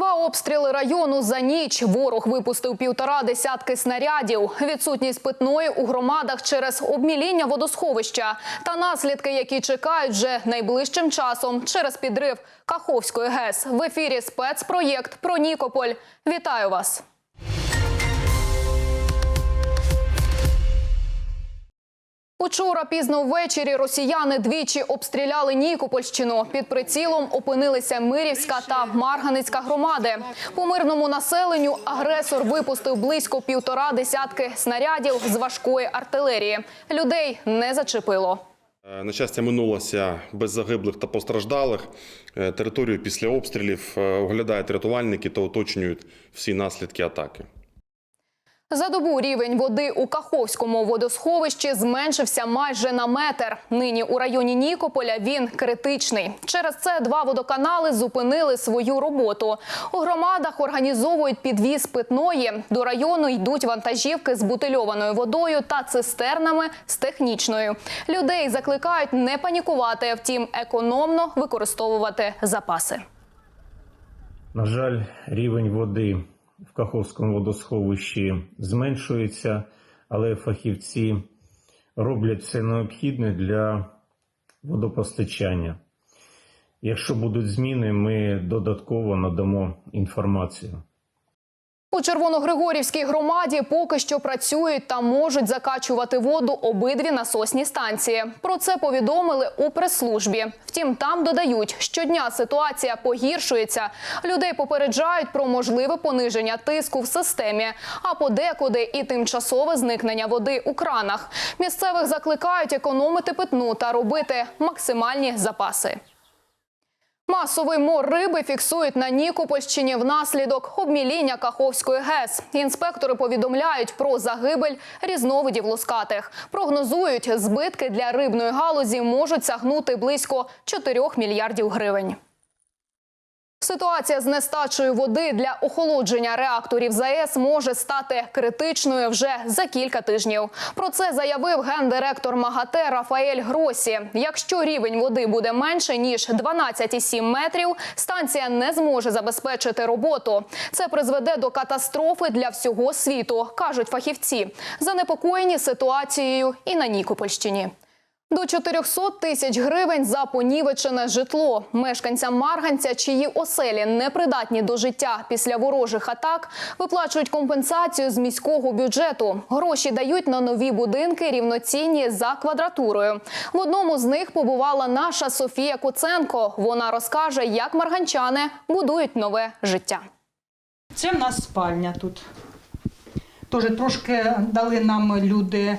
Два обстріли району за ніч. Ворог випустив півтора десятки снарядів. Відсутність питної у громадах через обміління водосховища та наслідки, які чекають вже найближчим часом через підрив Каховської ГЕС. В ефірі спецпроєкт про Нікополь. Вітаю вас. Учора пізно ввечері росіяни двічі обстріляли Нікопольщину. Під прицілом опинилися Мирівська та Марганицька громади. По мирному населенню агресор випустив близько півтора десятки снарядів з важкої артилерії. Людей не зачепило. Е, На щастя, минулося без загиблих та постраждалих. Е, Територію після обстрілів е, оглядають рятувальники та уточнюють всі наслідки атаки. За добу рівень води у Каховському водосховищі зменшився майже на метр. Нині у районі Нікополя він критичний. Через це два водоканали зупинили свою роботу. У громадах організовують підвіз питної. До району йдуть вантажівки з бутильованою водою та цистернами з технічною. Людей закликають не панікувати, втім економно використовувати запаси. На жаль, рівень води в Каховському водосховищі зменшується, але фахівці роблять все необхідне для водопостачання. Якщо будуть зміни, ми додатково надамо інформацію. У Червоногригорівській громаді поки що працюють та можуть закачувати воду обидві насосні станції. Про це повідомили у прес-службі. Втім, там додають, щодня ситуація погіршується. Людей попереджають про можливе пониження тиску в системі, а подекуди і тимчасове зникнення води у кранах. Місцевих закликають економити питну та робити максимальні запаси. Масовий мор риби фіксують на Нікопольщині внаслідок обміління Каховської ГЕС. Інспектори повідомляють про загибель різновидів лускатих. Прогнозують, збитки для рибної галузі можуть сягнути близько 4 мільярдів гривень. Ситуація з нестачею води для охолодження реакторів ЗАЕС може стати критичною вже за кілька тижнів. Про це заявив гендиректор МАГАТЕ Рафаель Гросі. Якщо рівень води буде менше ніж 12,7 метрів, станція не зможе забезпечити роботу. Це призведе до катастрофи для всього світу, кажуть фахівці. Занепокоєні ситуацією і на Нікопольщині. До 400 тисяч гривень за понівечене житло. Мешканцям Марганця, чиї оселі непридатні до життя після ворожих атак, виплачують компенсацію з міського бюджету. Гроші дають на нові будинки рівноцінні за квадратурою. В одному з них побувала наша Софія Куценко. Вона розкаже, як марганчани будують нове життя. Це в нас спальня тут. Тоже трошки дали нам люди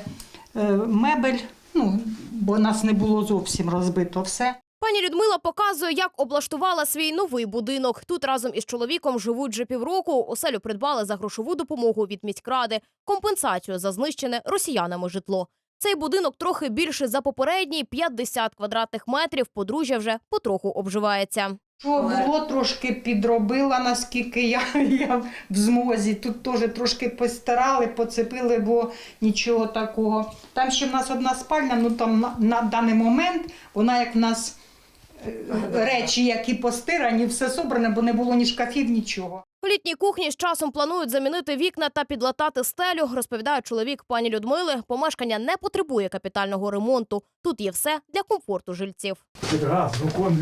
е, мебель, ну, бо нас не було зовсім розбито все. Пані Людмила показує, як облаштувала свій новий будинок. Тут разом із чоловіком живуть вже півроку. Оселю придбали за грошову допомогу від міськради, компенсацію за знищене росіянами житло. Цей будинок трохи більше за попередній 50 квадратних метрів. Подружжя вже потроху обживається. Що було, трошки підробила, наскільки я, я в змозі. Тут теж трошки постирали, поцепили, бо нічого такого. Там ще в нас одна спальня, ну там на, на даний момент вона як в нас е, речі, які постирані, все собране, бо не було ні шкафів, нічого. У літній кухні з часом планують замінити вікна та підлатати стелю, розповідає чоловік пані Людмили. Помешкання не потребує капітального ремонту. Тут є все для комфорту жильців. Газ, вукон,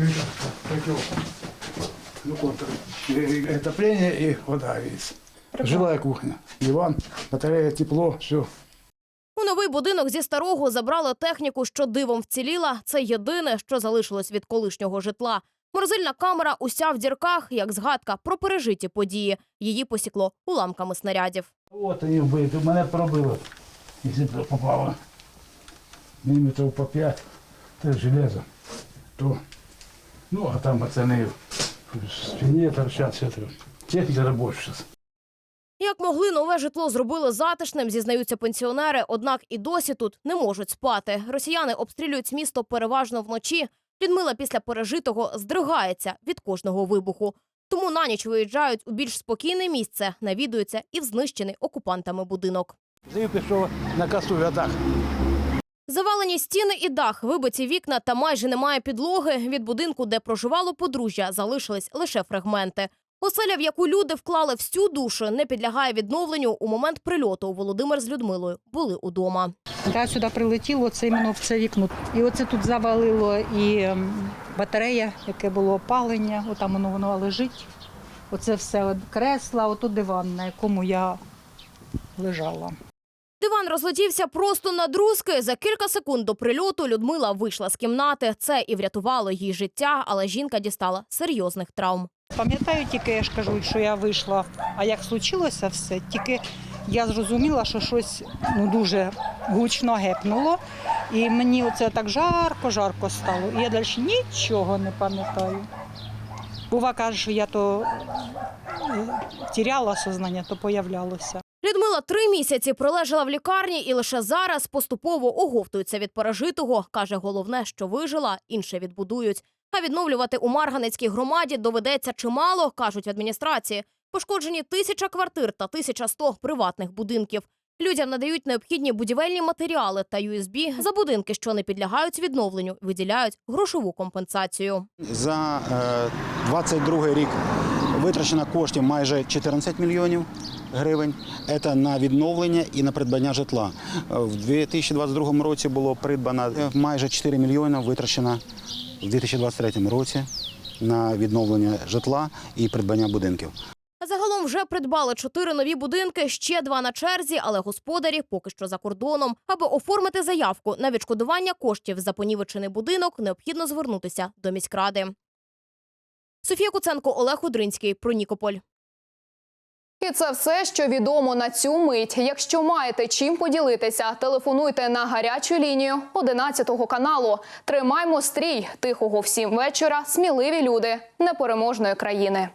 котел. Вукон, э, отопление и вода есть. Жилая кухня. Диван, батарея, тепло, все. У новий будинок зі старого забрали техніку, що дивом вціліла. Це єдине, що залишилось від колишнього житла. Морозильна камера уся в дірках, як згадка про пережиті події. Її посікло уламками снарядів. От вони вбиті, мене пробило, якщо попало. Міліметрів по 5, це железо. То, ну, а там пацани в спині торчать, все це. Техніка робоча зараз. Як могли, нове житло зробили затишним, зізнаються пенсіонери. Однак і досі тут не можуть спати. Росіяни обстрілюють місто переважно вночі. Людмила після пережитого здригається від кожного вибуху. Тому на ніч виїжджають у більш спокійне місце, навідуються і в знищений окупантами будинок. Ти пішов на косу атак. Завалені стіни і дах, вибиті вікна та майже немає підлоги. Від будинку, де проживало подружжя, залишились лише фрагменти. Оселя, в яку люди вклали всю душу, не підлягає відновленню. У момент прильоту Володимир з Людмилою були удома. Да, сюди прилетіло це іменно в це вікно. І оце тут завалило і ем, батарея, яке було опалення, отам воно воно лежить. Оце все от кресла, ото диван, на якому я лежала. Диван розлетівся просто на друзки. За кілька секунд до прильоту Людмила вийшла з кімнати. Це і врятувало їй життя, але жінка дістала серйозних травм. Пам'ятаю тільки, я ж кажу, що я вийшла, а як случилося все, тільки я зрозуміла, що щось ну, дуже гучно гепнуло. І мені оце так жарко-жарко стало. І я далі нічого не пам'ятаю. Бува каже, що я то е, тіряла сознання, то появлялося. Людмила три місяці пролежала в лікарні і лише зараз поступово оговтується від пережитого. Каже, головне, що вижила, інше відбудують. А відновлювати у Марганецькій громаді доведеться чимало, кажуть в адміністрації. Пошкоджені тисяча квартир та 1100 приватних будинків. Людям надають необхідні будівельні матеріали та USB. За будинки, що не підлягають відновленню, виділяють грошову компенсацію. За е, 22 рік витрачено коштів майже 14 мільйонів гривень. Це на відновлення і на придбання житла. Е, В 2022 році було придбано е, майже 4 мільйони, витрачено в 2023 році на відновлення житла і придбання будинків. Вже придбали чотири нові будинки, ще два на черзі, але господарі поки що за кордоном. Аби оформити заявку на відшкодування коштів за понівечений будинок, необхідно звернутися до міськради. Софія Куценко, Олег Удринський. Про Нікополь. І це все, що відомо на цю мить. Якщо маєте чим поділитися, телефонуйте на гарячу лінію 11 каналу. Тримаймо стрій тихого всім вечора. Сміливі люди непереможної країни.